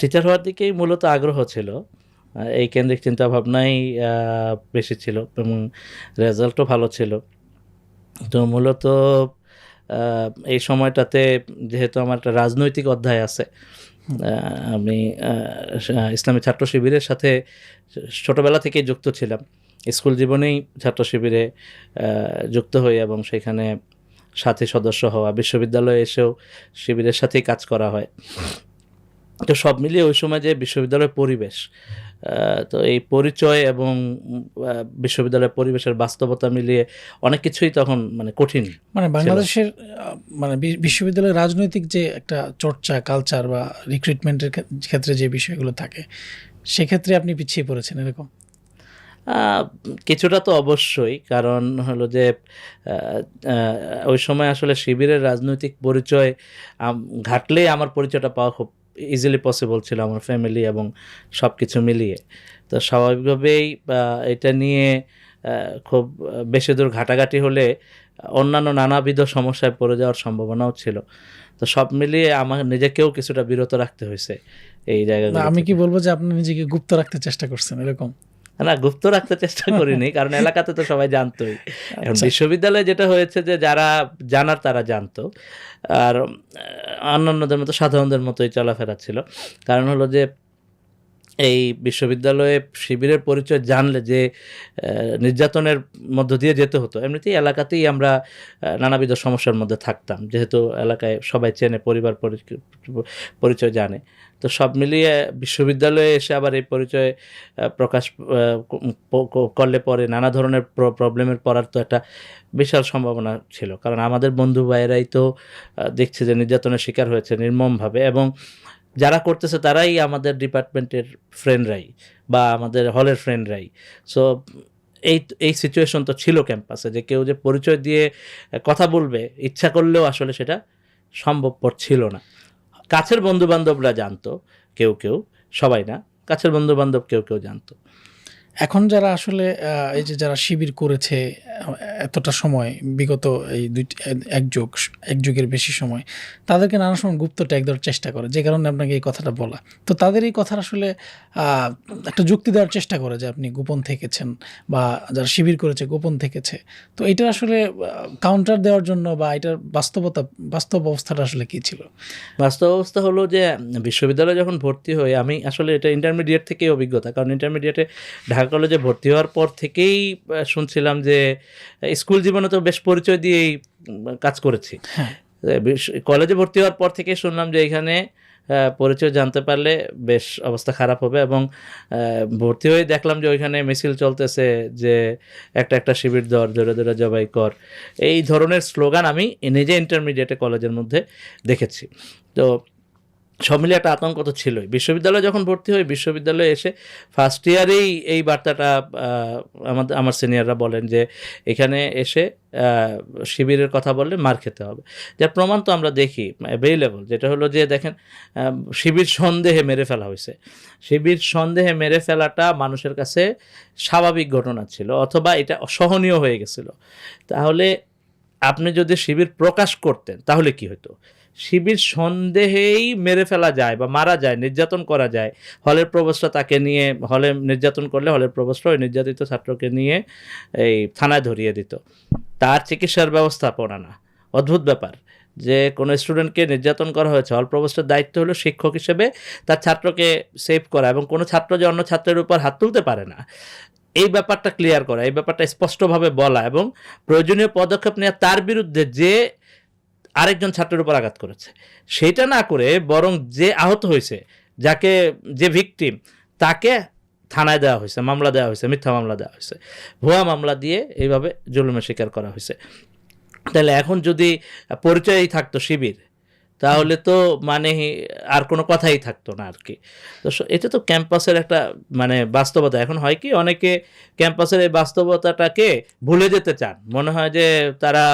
Teacher হওয়ার দিকেই মূলত আগ্রহ ছিল। এই কেন্দ্রিক চিন্তাভাবনাই বেশি ছিল এবং রেজাল্টও ভালো ছিল। তো মূলত এই সময়টাতে যেহেতু আমার একটা রাজনৈতিক অধ্যায় আছে আমি ইসলামী ছাত্র শিবিরের সাথে ছোটোবেলা থেকেই যুক্ত ছিলাম। স্কুল জীবনেই ছাত্র শিবিরে যুক্ত হই এবং সেখানে সাথী সদস্য হওয়া, বিশ্ববিদ্যালয়ে এসেও শিবিরের সাথেই কাজ করা হয়। তো সব মিলিয়ে ওই সময় যে বিশ্ববিদ্যালয়ের পরিবেশ তো এই পরিচয় এবং বিশ্ববিদ্যালয়ের পরিবেশের বাস্তবতা মিলিয়ে অনেক কিছুই তখন মানে কঠিন মানে বাংলাদেশের মানে বিশ্ববিদ্যালয়ের রাজনৈতিক যে একটা চর্চা কালচার বা রিক্রুটমেন্টের ক্ষেত্রে যে বিষয়গুলো থাকে সেক্ষেত্রে আপনি পিছিয়ে পড়েছেন এরকম? কিছুটা তো অবশ্যই। কারণ হলো যে ওই সময় আসলে শিবিরের রাজনৈতিক পরিচয় ঘাটলেই আমার পরিচয়টা পাওয়া খুব ইজিলি পসিবল ছিল আমার ফ্যামিলি এবং সব কিছু মিলিয়ে। তো স্বাভাবিকভাবেই এটা নিয়ে খুব বেশি দূর ঘাটাঘাটি হলে অন্যান্য নানাবিধ সমস্যায় পড়ে যাওয়ার সম্ভাবনাও ছিল। তো সব মিলিয়ে আমার নিজেকেও কিছুটা বিরত রাখতে হয়েছে এই জায়গায় জায়গাগুলো আমি কি বলব যে আপনি নিজেকে গুপ্ত রাখতে চেষ্টা করছেন এরকম? না গুপ্ত রাখতে চেষ্টা করিনি কারণ এলাকাতে তো সবাই জানতোই। এখন আচ্ছা। বিশ্ববিদ্যালয়ে যেটা হয়েছে যে যারা জানার তারা জানতো। আর অন্যান্যদের মতো সাধারণদের মতোই চলাফেরা ছিল। কারণ হলো যে এই বিশ্ববিদ্যালয়ে শিবিরের পরিচয় জানলে যে নির্যাতনের মধ্য দিয়ে যেতে হতো, এমনিতেই এলাকাতেই আমরা নানাবিধ সমস্যার মধ্যে থাকতাম। যেহেতু এলাকায় সবাই চেনে, পরিবার পরি- পরিচয় জানে। তো সব মিলিয়ে বিশ্ববিদ্যালয়ে এসে আবার এই পরিচয় প্রকাশ করলে পরে নানা ধরনের প্রবলেমের পড়ার তো একটা বিশাল সম্ভাবনা ছিল। কারণ আমাদের বন্ধু ভাইয়েরাই তো দেখছে যে নির্যাতনের শিকার হয়েছে নির্মমভাবে এবং যারা করতেছে তারাই আমাদের ডিপার্টমেন্টের ফ্রেন্ডরাই বা আমাদের হলের ফ্রেন্ডরাই সো এই এই সিচুয়েশন তো ছিল ক্যাম্পাসে যে কেউ যে পরিচয় দিয়ে কথা বলবে, ইচ্ছা করলেও আসলে সেটা সম্ভবপর ছিল না। কাছের বন্ধুবান্ধবরা জানতো, কেউ কেউ, সবাই না, কাছের বন্ধুবান্ধব কেউ কেউ জানতো। এখন যারা আসলে এই যে যারা শিবির করেছে, এতটা সময়, বিগত এই দুই, এক যুগ, এক যুগের বেশি সময়, তাদেরকে নানা সময় গুপ্ত ট্যাগ দেওয়ার চেষ্টা করে, যে কারণে আপনাকে এই কথাটা বলা। তো তাদের এই কথার আসলে একটা যুক্তি দেওয়ার চেষ্টা করে যে আপনি গোপন থেকেছেন বা যারা শিবির করেছে গোপন থেকেছে। তো এটা আসলে কাউন্টার দেওয়ার জন্য বা এটার বাস্তবতা, বাস্তব অবস্থাটা আসলে কী ছিল? বাস্তব অবস্থা হলো যে, বিশ্ববিদ্যালয়ে যখন ভর্তি হই আমি আসলে এটা ইন্টারমিডিয়েট থেকেই অভিজ্ঞতা, কারণ ইন্টারমিডিয়েটে ঢাকা কলেজে ভর্তি হওয়ার পর থেকেই শুনছিলাম যে স্কুল জীবনে তো বেশ পরিচয় দিয়েই কাজ করেছি। হ্যাঁ। কলেজে ভর্তি হওয়ার পর থেকেই শুনলাম যে এখানে পরিচয় জানতে পারলে বেশ অবস্থা খারাপ হবে এবং ভর্তি হয়ে দেখলাম যে ওইখানে মিছিল চলতেছে যে একটা একটা শিবির দর জোরে জোরে জবাই কর। এই ধরনের স্লোগান আমি নিজে ইন্টারমিডিয়েটে কলেজের মধ্যে দেখেছি। তো সব মিলিয়ে একটা আতঙ্ক তো ছিলই। বিশ্ববিদ্যালয়ে যখন ভর্তি হই, বিশ্ববিদ্যালয়ে এসে ফার্স্ট ইয়ারেই এই বার্তাটা আমাদের আমার সিনিয়ররা বলেন যে, এখানে এসে শিবিরের কথা বললে মার খেতে হবে। যার প্রমাণ তো আমরা দেখি অ্যাভেলেবল যেটা হলো যে, দেখেন শিবির সন্দেহে মেরে ফেলা হয়েছে শিবির সন্দেহে মেরে ফেলাটা মানুষের কাছে স্বাভাবিক ঘটনা ছিল, অথবা এটা অসহনীয় হয়ে গেছিল। তাহলে আপনি যদি শিবির প্রকাশ করতেন, তাহলে কি হতো শিবির সন্দেহেই মেরে ফেলা যায় বা মারা যায়, নির্যাতন করা যায়। হলের প্রবেশটা তাকে নিয়ে, হলে নির্যাতন করলে হলের প্রবেশটা ওই নির্যাতিত ছাত্রকে নিয়ে এই থানায় ধরিয়ে দিত। তার চিকিৎসার ব্যবস্থাপনা না। অদ্ভুত ব্যাপার যে কোনো স্টুডেন্টকে নির্যাতন করা হয়েছে। হল প্রবেশের দায়িত্ব হলো শিক্ষক হিসেবে তার ছাত্রকে সেভ করা এবং কোনো ছাত্র যে অন্য ছাত্রের উপর হাত তুলতে পারে না। এই ব্যাপারটা ক্লিয়ার করা, এই ব্যাপারটা স্পষ্টভাবে বলা এবং প্রয়োজনীয় পদক্ষেপ নেওয়া তার বিরুদ্ধে যে আরেকজন ছাত্রের উপর আঘাত করেছে। সেটা না করে বরং যে আহত হয়েছে, যাকে, যে ভিকটিম তাকে থানায় দেওয়া হয়েছে, মামলা দেওয়া হয়েছে, মিথ্যা মামলা দেওয়া হয়েছে। ভুয়া মামলা দিয়ে এইভাবে জুলুমের শিকার করা হয়েছে। তাহলে এখন যদি পরিচয়ই থাকতো শিবির তাহলে তো মানে আর কোনো কথাই থাকতো না আর কি। তো এটা তো ক্যাম্পাসের একটা মানে বাস্তবতা। এখন হয় কি অনেকে ক্যাম্পাসের এই বাস্তবতাটাকে ভুলে যেতে চান। মনে হয় যে তারা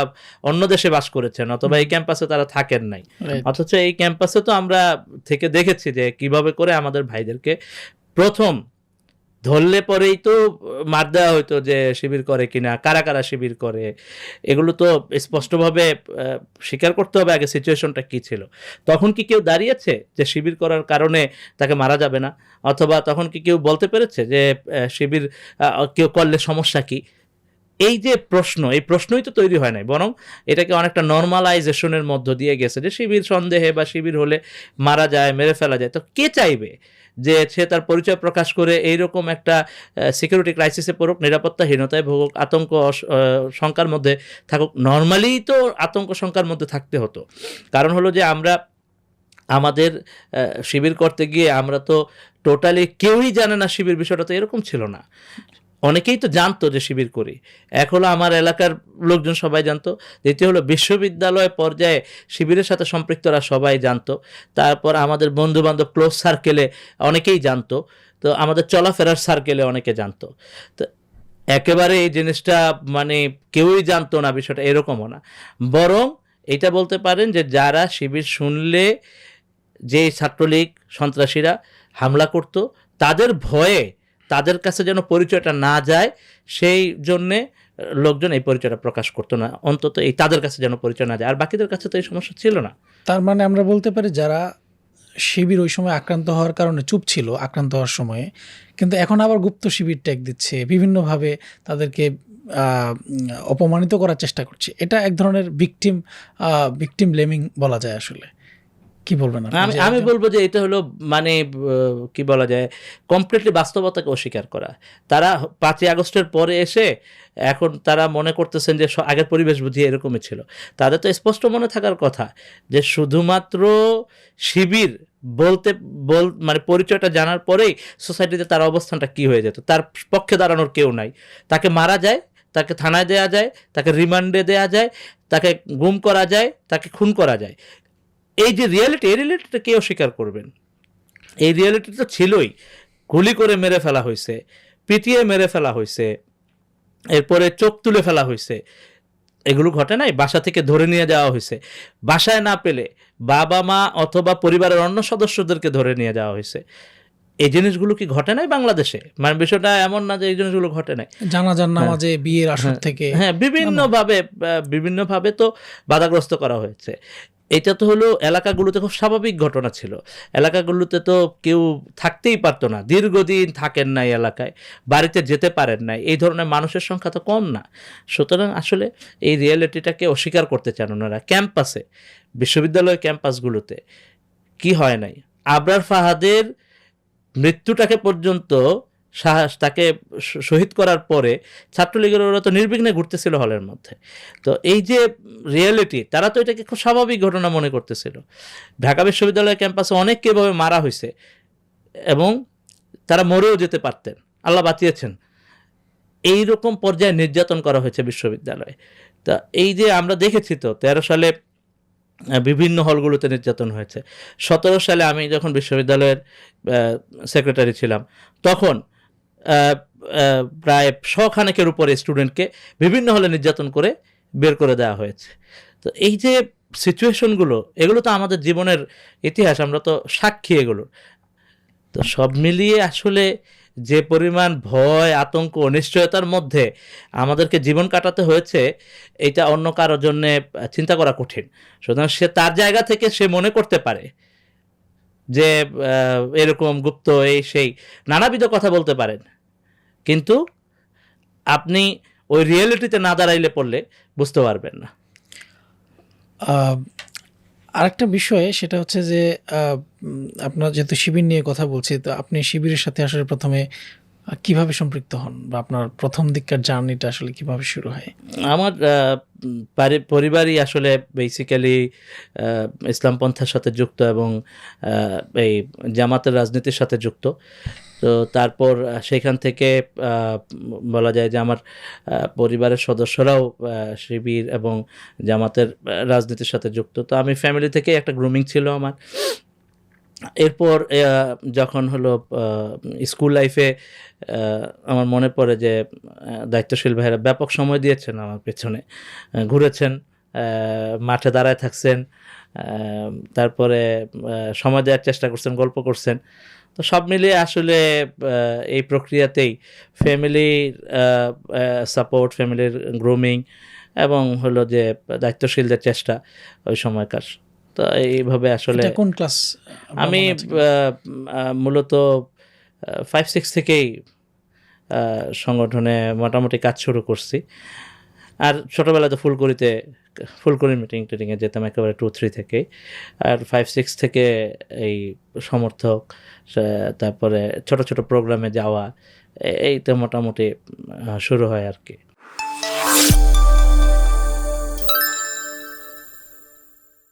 অন্য দেশে বাস করেছেন অথবা এই ক্যাম্পাসে তারা থাকেন নাই। অথচ এই ক্যাম্পাসে তো আমরা থেকে দেখেছি যে কীভাবে করে আমাদের ভাইদেরকে প্রথম ধরলে পরেই তো মার দেওয়া হতো যে শিবির করে কিনা, কারা কারা শিবির করে। এগুলো তো স্পষ্টভাবে স্বীকার করতে হবে আগে সিচুয়েশনটা কী ছিল। তখন কি কেউ দাঁড়িয়েছে যে শিবির করার কারণে তাকে মারা যাবে না? অথবা তখন কি কেউ বলতে পেরেছে যে শিবির কেউ করলে সমস্যা কি? এই যে প্রশ্ন, এই প্রশ্নই তো তৈরি হয় নাই, বরং এটাকে অনেকটা নর্মালাইজেশনের মধ্য দিয়ে গেছে যে শিবির সন্দেহে বা শিবির হলে মারা যায়, মেরে ফেলা যায়। তো কে চাইবে যে সে তার পরিচয় প্রকাশ করে এইরকম একটা সিকিউরিটি ক্রাইসিসে পড়ুক, নিরাপত্তাহীনতায় ভোগুক, আতঙ্ক শঙ্কার মধ্যে থাকুক? নর্মালি তো আতঙ্ক শঙ্কার মধ্যে থাকতে হতো। কারণ হলো যে আমরা, আমাদের শিবির করতে গিয়ে আমরা তো টোটালি কেউই জানে না শিবির বিষয়টা তো এরকম ছিল না। অনেকেই তো জানতো যে শিবির করি। এক হলো আমার এলাকার লোকজন সবাই জানতো, দ্বিতীয় হলো বিশ্ববিদ্যালয় পর্যায়ে শিবিরের সাথে সম্পৃক্তরা সবাই জানতো। তারপর আমাদের বন্ধু বান্ধব ক্লোজ সার্কেলে অনেকেই জানতো, তো আমাদের চলাফেরার সার্কেলে অনেকে জানতো। তো একেবারে এই জিনিসটা মানে কেউই জানতো না, বিষয়টা এরকমও না। বরং এটা বলতে পারেন যে যারা শিবির শুনলে যে ছাত্রলীগ সন্ত্রাসীরা হামলা করত, তাদের ভয়ে তাদের কাছে যেন পরিচয়টা না যায়, সেই জন্যে লোকজন এই পরিচয়টা প্রকাশ করতো না। অন্তত এই তাদের কাছে যেন পরিচয় না যায়। আর বাকিদের কাছে তো এই সমস্যা ছিল না। তার মানে আমরা বলতে পারি যারা শিবির ওই সময় আক্রান্ত হওয়ার কারণে চুপ ছিল, আক্রান্ত হওয়ার সময়ে, কিন্তু এখন আবার গুপ্ত শিবির ট্যাগ দিচ্ছে, বিভিন্নভাবে তাদেরকে অপমানিত করার চেষ্টা করছে। এটা এক ধরনের ভিকটিম ভিকটিম লেমিং বলা যায় আসলে। কি বলবেন? আমি আমি বলব যে এটা হলো মানে কি বলা যায় কমপ্লিটলি বাস্তবতাকে অস্বীকার করা। তারা পাঁচই আগস্টের পরে এসে এখন তারা মনে করতেছেন যে আগের পরিবেশ বুঝিয়ে এরকমই ছিল। তাদের তো স্পষ্ট মনে থাকার কথা যে শুধুমাত্র শিবির বলতে বল মানে পরিচয়টা জানার পরেই সোসাইটিতে তার অবস্থানটা কি হয়ে যেত। তার পক্ষে দাঁড়ানোর কেউ নাই। তাকে মারা যায় তাকে থানায় দেয়া যায় তাকে রিমান্ডে দেয়া যায় তাকে গুম করা যায় তাকে খুন করা যায়। এই যে রিয়ালিটি এই রিয়ালিটিটা কে অস্বীকার করবেন। এই রিয়ালিটি তো ছিলই। গুলি করে মেরে ফেলা হয়েছে পিটিয়ে মেরে ফেলা হয়েছে এরপরে চোখ তুলে ফেলা হয়েছে। এগুলো ঘটে নাই? বাসা থেকে ধরে নিয়ে যাওয়া হয়েছে। বাসায় না পেলে বাবা মা অথবা পরিবারের অন্য সদস্যদেরকে ধরে নিয়ে যাওয়া হয়েছে। এই জিনিসগুলো কি ঘটে নাই বাংলাদেশে? মানে বিষয়টা এমন না যে এই জিনিসগুলো ঘটে নাই। জানাজার নামাজে বিয়ের আসর থেকে হ্যাঁ বিভিন্নভাবে বিভিন্নভাবে তো বাধাগ্রস্ত করা হয়েছে। এটা তো হলো এলাকাগুলোতে খুব স্বাভাবিক ঘটনা ছিল। এলাকাগুলোতে তো কেউ থাকতেই পারতো না। দীর্ঘদিন থাকেন নাই এলাকায়, বাড়িতে যেতে পারেন নাই। এই ধরনের মানুষের সংখ্যা তো কম না। সুতরাং আসলে এই রিয়েলিটিটাকে অস্বীকার করতে চান ওনারা। ক্যাম্পাসে, বিশ্ববিদ্যালয় ক্যাম্পাসগুলোতে কি হয় নাই? আবরার ফাহাদের মৃত্যুটাকে পর্যন্ত তাকে শহীদ করার পরে ছাত্রলীগের ওরা তো নির্বিঘ্নে ঘুরতেছিল হলের মধ্যে। তো এই যে রিয়েলিটি তারা তো এটাকে খুব স্বাভাবিক ঘটনা মনে করতেছিল। ঢাকা বিশ্ববিদ্যালয় ক্যাম্পাসে অনেককে এভাবে মারা হয়েছে এবং তারা মরেও যেতে পারতেন। আল্লাহ বাঁচিয়েছেন। এই রকম পর্যায়ে নির্যাতন করা হয়েছে বিশ্ববিদ্যালয়ে। তা এই যে আমরা দেখেছি তো, তেরো সালে বিভিন্ন হলগুলোতে নির্যাতন হয়েছে। সতেরো সালে আমি যখন বিশ্ববিদ্যালয়ের সেক্রেটারি ছিলাম, তখন প্রায় শখানেকের উপরে স্টুডেন্টকে বিভিন্ন হলে নির্যাতন করে বের করে দেওয়া হয়েছে। তো এই যে সিচুয়েশনগুলো এগুলো তো আমাদের জীবনের ইতিহাস, আমরা তো সাক্ষী এগুলো তো সব মিলিয়ে আসলে যে পরিমাণ ভয়, আতঙ্ক, অনিশ্চয়তার মধ্যে আমাদেরকে জীবন কাটাতে হয়েছে, এটা অন্য কারোর জন্য চিন্তা করা কঠিন। সুতরাং সে তার জায়গা থেকে সে মনে করতে পারে যে এরকম গুপ্ত, এই, সেই, নানাবিধ কথা বলতে পারেন। কিন্তু আপনি ওই রিয়েলিটিতে না দাঁড়াইলে পড়লে বুঝতে পারবেন না। আরেকটা বিষয়ে সেটা হচ্ছে যে আপনার যেহেতু শিবির নিয়ে কথা বলছি তো আপনি শিবিরের সাথে আসলে প্রথমে কীভাবে সম্পৃক্ত হন বা আপনার প্রথম দিককার জার্নিটা আসলে কীভাবে শুরু হয়? আমার পরিবারই আসলে বেসিক্যালি ইসলাম পন্থার সাথে যুক্ত এবং এই জামাতের রাজনীতির সাথে যুক্ত। তো তারপর সেখান থেকে বলা যায় যে আমার পরিবারের সদস্যরাও শিবির এবং জামাতের রাজনীতির সাথে যুক্ত। তো আমি ফ্যামিলি থেকে একটা গ্রুমিং ছিল আমার। এরপর যখন হলো স্কুল লাইফে আমার মনে পড়ে যে দায়িত্বশীল ভাইয়েরা ব্যাপক সময় দিয়েছেন আমার পেছনে। ঘুরেছেন মাঠে দাঁড়ায় থাকছেন তারপরে সময় দেওয়ার চেষ্টা করছেন, গল্প করছেন। তো সব মিলিয়ে আসলে এই প্রক্রিয়াতেই ফ্যামিলির সাপোর্ট ফ্যামিলির গ্রুমিং এবং হলো যে দায়িত্বশীলদের চেষ্টা ওই সময়কার। তো এইভাবে আসলে কোন ক্লাস আমি মূলত ফাইভ সিক্স থেকেই সংগঠনে মোটামুটি কাজ শুরু করছি। আর ছোটোবেলায় তো ফুলকড়িতে ফুলকড়ি মিটিং টিটিংয়ে যেতাম একেবারে টু থ্রি থেকে। আর ফাইভ সিক্স থেকে এই সমর্থক তারপরে ছোট ছোট প্রোগ্রামে যাওয়া এই এইটা মোটামুটি শুরু হয় আর কি।